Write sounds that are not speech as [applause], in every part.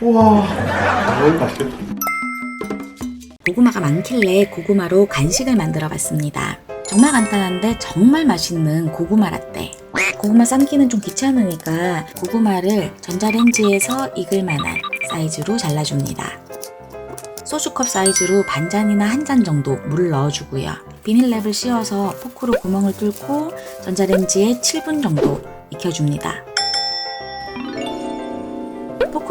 우와 고구마가 많길래 고구마로 간식을 만들어 봤습니다. 정말 간단한데 정말 맛있는 고구마 라떼. 고구마 삶기는 좀 귀찮으니까 고구마를 전자레인지에서 익을 만한 사이즈로 잘라줍니다. 소주컵 사이즈로 반 잔이나 한 잔 정도 물을 넣어주고요. 비닐랩을 씌워서 포크로 구멍을 뚫고 전자레인지에 7분 정도 익혀줍니다.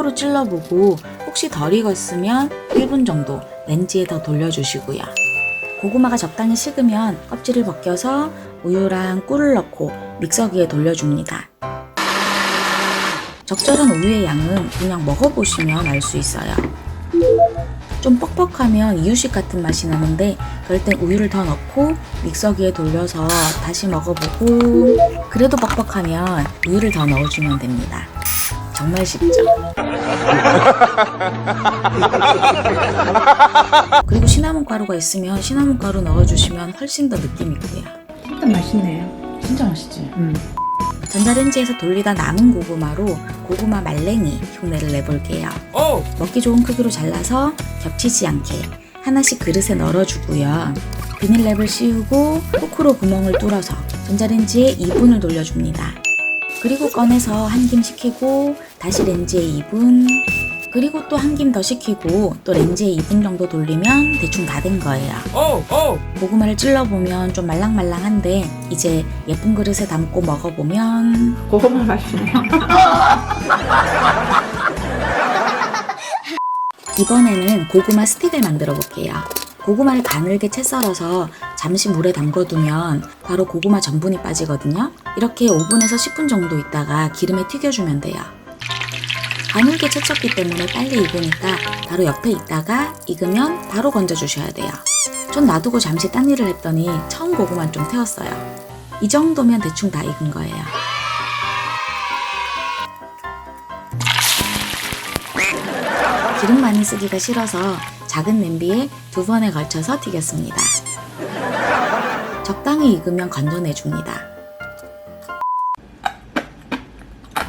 포크로 찔러보고 혹시 덜 익었으면 1분 정도 렌지에 더 돌려주시고요. 고구마가 적당히 식으면 껍질을 벗겨서 우유랑 꿀을 넣고 믹서기에 돌려줍니다. 적절한 우유의 양은 그냥 먹어보시면 알 수 있어요. 좀 뻑뻑하면 이유식 같은 맛이 나는데 그럴 땐 우유를 더 넣고 믹서기에 돌려서 다시 먹어보고 그래도 뻑뻑하면 우유를 더 넣어주면 됩니다. 정말 쉽죠? [laughs] 그리고 시나몬 가루가 있으면 시나몬 가루 넣어주시면 훨씬 더 느낌 있고요. 일단 맛있네요. 진짜 맛있지? 음. 전자레인지에서 돌리다 남은 고구마로 고구마 말랭이 흉내를 내볼게요. 먹기 좋은 크기로 잘라서 겹치지 않게 하나씩 그릇에 널어주고요. 비닐랩을 씌우고 포크로 구멍을 뚫어서 전자레인지에 2분을 돌려줍니다. 그리고 꺼내서 한 김 식히고 다시 렌지에 2분 그리고 또 한 김 더 식히고 또 렌지에 2분 정도 돌리면 대충 다 된 거예요. 고구마를 찔러보면 좀 말랑말랑한데 이제 예쁜 그릇에 담고 먹어보면 고구마 맛이네요. [laughs] 이번에는 고구마 스틱을 만들어 볼게요. 고구마를 가늘게 채 썰어서 잠시 물에 담궈두면 바로 고구마 전분이 빠지거든요. 이렇게 5분에서 10분 정도 있다가 기름에 튀겨주면 돼요. 가늘게 채쳤기 때문에 빨리 익으니까 바로 옆에 있다가 익으면 바로 건져주셔야 돼요. 전 놔두고 잠시 딴 일을 했더니 처음 고구마 좀 태웠어요. 이 정도면 대충 다 익은 거예요. 기름 많이 쓰기가 싫어서 작은 냄비에 두 번에 걸쳐서 튀겼습니다. 적당히 익으면 건져내줍니다.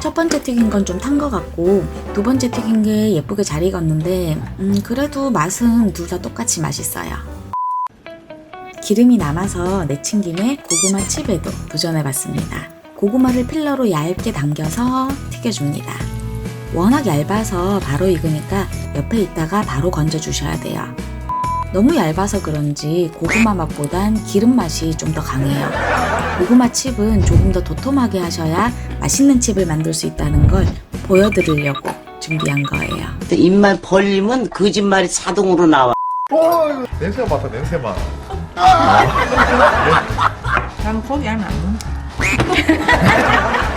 첫 번째 튀긴 건 좀 탄 것 같고 두 번째 튀긴 게 예쁘게 잘 익었는데 음, 그래도 맛은 둘 다 똑같이 맛있어요. 기름이 남아서 내친 김에 고구마 칩에도 도전해봤습니다. 고구마를 필러로 얇게 당겨서 튀겨줍니다. 워낙 얇아서 바로 익으니까 옆에 있다가 바로 건져 주셔야 돼요. 너무 얇아서 그런지 고구마 맛보단 기름 맛이 좀 더 강해요. 고구마 칩은 조금 더 도톰하게 하셔야 맛있는 칩을 만들 수 있다는 걸 보여드리려고 준비한 거예요. 근데 입만 벌리면 거짓말이 자동으로 나와. 어 냄새가 맡아 냄새만 난 고기 알면 안 먹어. [laughs]